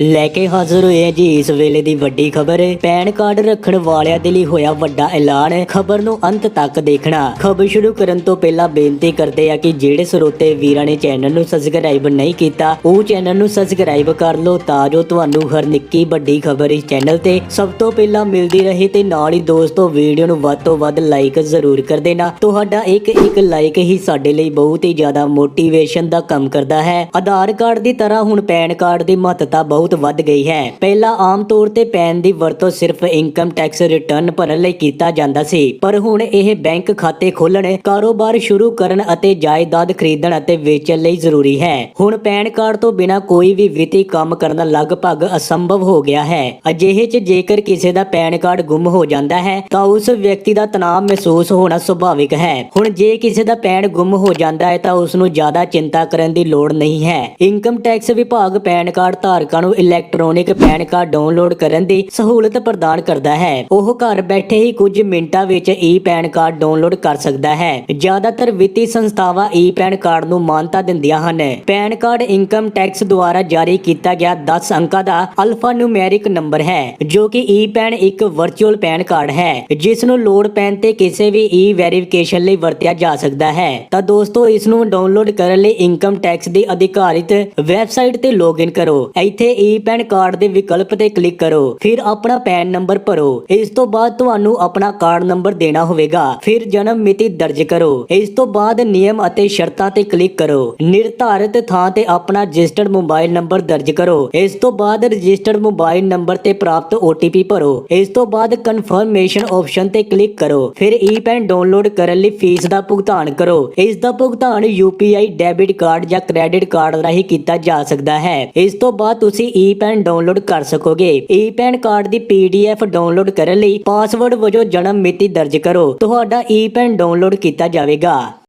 ਲੈ ਕੇ ਹਾਜ਼ਰ ਹੋਏ ਜੀ। ਇਸ ਵੇਲੇ ਦੀ ਵੱਡੀ ਖਬਰ, ਪੈਨ ਕਾਰਡ ਰੱਖਣ ਵਾਲਿਆਂ ਦੇ ਲਈ ਹੋਇਆ ਵੱਡਾ ਐਲਾਨ, ਖਬਰ ਨੂੰ ਅੰਤ ਤੱਕ ਦੇਖਣਾ। ਖਬਰ ਸ਼ੁਰੂ ਕਰਨ ਤੋਂ ਪਹਿਲਾਂ ਬੇਨਤੀ ਕਰਦੇ ਆ ਕਿ ਜਿਹੜੇ ਸਰੋਤੇ ਵੀਰਾਂ ਨੇ ਚੈਨਲ ਨੂੰ ਸਬਸਕ੍ਰਾਈਬ ਨਹੀਂ ਕੀਤਾ, ਉਹ ਚੈਨਲ ਨੂੰ ਸਬਸਕ੍ਰਾਈਬ ਕਰ ਲਓ ਤਾਂ ਜੋ ਤੁਹਾਨੂੰ ਹਰ ਨਿੱਕੀ ਵੱਡੀ ਖਬਰ ਇਸ ਚੈਨਲ ਤੇ ਸਭ ਤੋਂ ਪਹਿਲਾਂ ਮਿਲਦੀ ਰਹੇ ਤੇ ਨਾਲ ਹੀ ਦੋਸਤੋ, ਵੀਡੀਓ ਨੂੰ ਵੱਧ ਤੋਂ ਵੱਧ ਲਾਈਕ ਜ਼ਰੂਰ ਕਰ ਦੇਣਾ। ਤੁਹਾਡਾ ਇੱਕ ਇੱਕ ਲਾਈਕ ਹੀ ਸਾਡੇ ਲਈ ਬਹੁਤ ਹੀ ਜ਼ਿਆਦਾ ਮੋਟੀਵੇਸ਼ਨ ਦਾ ਕੰਮ ਕਰਦਾ ਹੈ। ਆਧਾਰ ਕਾਰਡ ਦੀ ਤਰ੍ਹਾਂ ਹੁਣ ਪੈਨ ਕਾਰਡ ਦੀ ਮਹੱਤਤਾ ਬਹੁਤ ਵੱਧ ਗਈ ਹੈ। ਪਹਿਲਾਂ ਆਮ ਤੌਰ ਤੇ ਪੈਨ ਦੀ ਵਰਤੋਂ ਸਿਰਫ ਇਨਕਮ ਟੈਕਸ ਰਿਟਰਨ ਭਰਨ ਲਈ ਕੀਤਾ ਜਾਂਦਾ ਸੀ, ਪਰ ਹੁਣ ਇਹ ਬੈਂਕ ਖਾਤੇ ਖੋਲ੍ਹਣ, ਕਾਰੋਬਾਰ ਸ਼ੁਰੂ ਕਰਨ ਅਤੇ ਜਾਇਦਾਦ ਖਰੀਦਣ ਅਤੇ ਵੇਚਣ ਲਈ ਜ਼ਰੂਰੀ ਹੈ। ਹੁਣ ਪੈਨ ਕਾਰਡ ਤੋਂ ਬਿਨਾਂ ਕੋਈ ਵੀ ਵਿੱਤੀ ਕੰਮ ਕਰਨਾ ਲਗਭਗ ਅਸੰਭਵ ਹੋ ਗਿਆ ਹੈ। ਅਜਿਹੇ 'ਚ ਜੇਕਰ ਕਿਸੇ ਦਾ ਪੈਨ ਕਾਰਡ ਗੁੰਮ ਹੋ ਜਾਂਦਾ ਹੈ, ਤਾਂ ਉਸ ਵਿਅਕਤੀ ਦਾ ਤਣਾਅ ਮਹਿਸੂਸ ਹੋਣਾ ਸੁਭਾਵਿਕ ਹੈ। ਹੁਣ ਜੇ ਕਿਸੇ ਦਾ ਪੈਨ ਗੁੰਮ ਹੋ ਜਾਂਦਾ ਹੈ, ਤਾਂ ਉਸ ਨੂੰ ਜ਼ਿਆਦਾ ਚਿੰਤਾ ਕਰਨ ਦੀ ਲੋੜ ਨਹੀਂ ਹੈ। ਇਨਕਮ ਟੈਕਸ ਵਿਭਾਗ ਪੈਨ ਕਾਰਡ ਧਾਰਕਾਂ ਨੂੰ ਇਲੈਕਟ੍ਰੋਨਿਕ ਪੈਨ ਕਾਰਡ ਡਾਊਨਲੋਡ ਕਰਨ ਦੀ ਸਹੂਲਤ ਪ੍ਰਦਾਨ ਕਰਦਾ ਹੈ। ਉਹ ਘਰ ਬੈਠੇ ਹੀ ਕੁਝ ਮਿੰਟਾਂ ਵਿੱਚ ਈ ਪੈਨ ਕਾਰਡ ਡਾਊਨਲੋਡ ਕਰ ਸਕਦਾ ਹੈ। ਜ਼ਿਆਦਾਤਰ ਵਿੱਤੀ ਸੰਸਥਾਵਾਂ ਈ ਪੈਨ ਕਾਰਡ ਨੂੰ ਮਾਨਤਾ ਦਿੰਦੀਆਂ ਹਨ। ਪੈਨ ਕਾਰਡ ਇਨਕਮ ਟੈਕਸ ਦੁਆਰਾ ਜਾਰੀ ਕੀਤਾ ਗਿਆ 10 ਅੰਕਾਂ ਦਾ ਅਲਫਾ ਨਿਊਮੈਰਿਕ ਨੰਬਰ ਹੈ, ਜੋ ਕਿ ਈ ਪੈਨ ਇੱਕ ਵਰਚੁਅਲ ਪੈਨ ਕਾਰਡ ਹੈ, ਜਿਸ ਨੂੰ ਲੋਡ ਪੈਨ ਤੇ ਕਿਸੇ ਵੀ ਈ ਵੈਰੀਫਿਕੇਸ਼ਨ ਲਈ ਵਰਤਿਆ ਜਾ ਸਕਦਾ ਹੈ। ਤਾਂ ਦੋਸਤੋ, ਇਸ ਨੂੰ ਡਾਊਨਲੋਡ ਕਰਨ ਲਈ ਇਨਕਮ ਟੈਕਸ ਦੀ ਅਧਿਕਾਰਿਤ ਵੈਬਸਾਈਟ ਤੇ ਲੌਗਇਨ ਕਰੋ। ਇੱਥੇ ਈ ਪੈਨ ਕਾਰਡ ਦੇ ਵਿਕਲਪ ਤੇ ਕਲਿੱਕ ਕਰੋ। ਫਿਰ ਆਪਣਾ ਪੈਨ ਨੰਬਰ ਭਰੋ। ਇਸ ਤੋਂ ਬਾਅਦ ਤੁਹਾਨੂੰ ਆਪਣਾ ਕਾਰਡ ਨੰਬਰ ਦੇਣਾ ਹੋਵੇਗਾ। ਫਿਰ ਜਨਮ ਮਿਤੀ ਦਰਜ ਕਰੋ। ਇਸ ਤੋਂ ਬਾਅਦ ਨਿਯਮ ਅਤੇ ਸ਼ਰਤਾਂ ਤੇ ਕਲਿੱਕ ਕਰੋ। ਨਿਰਧਾਰਿਤ ਥਾਂ ਤੇ ਆਪਣਾ ਰਜਿਸਟਰਡ ਮੋਬਾਈਲ ਨੰਬਰ ਦਰਜ ਕਰੋ। ਇਸ ਤੋਂ ਬਾਅਦ ਰਜਿਸਟਰਡ ਮੋਬਾਈਲ ਨੰਬਰ ਤੇ ਪ੍ਰਾਪਤ OTP ਭਰੋ। ਇਸ ਤੋਂ ਬਾਅਦ ਕਨਫਰਮੇਸ਼ਨ ਆਪਸ਼ਨ ਤੇ ਕਲਿੱਕ ਕਰੋ। ਫਿਰ ਈ ਪੈਨ ਡਾਊਨਲੋਡ ਕਰਨ ਲਈ ਫੀਸ ਦਾ ਭੁਗਤਾਨ ਕਰੋ। ਇਸ ਦਾ ਭੁਗਤਾਨ UPI ਡੈਬਿਟ ਕਾਰਡ ਜਾਂ ਕ੍ਰੈਡਿਟ ਕਾਰਡ ਰਾਹੀਂ ਕੀਤਾ ਜਾ ਸਕਦਾ ਹੈ। ਇਸ ਤੋਂ ਬਾਅਦ ਤੁਸੀਂ ਈ ਪੈਨ ਡਾਊਨਲੋਡ ਕਰ ਸਕੋਗੇ। ਈ ਪੈਨ ਕਾਰਡ ਦੀ PDF ਡਾਊਨਲੋਡ ਕਰਨ ਲਈ ਪਾਸਵਰਡ ਵਜੋਂ ਜਨਮ ਮਿਤੀ ਦਰਜ ਕਰੋ। ਤੁਹਾਡਾ ਈ ਪੈਨ ਡਾਊਨਲੋਡ ਕੀਤਾ ਜਾਵੇਗਾ।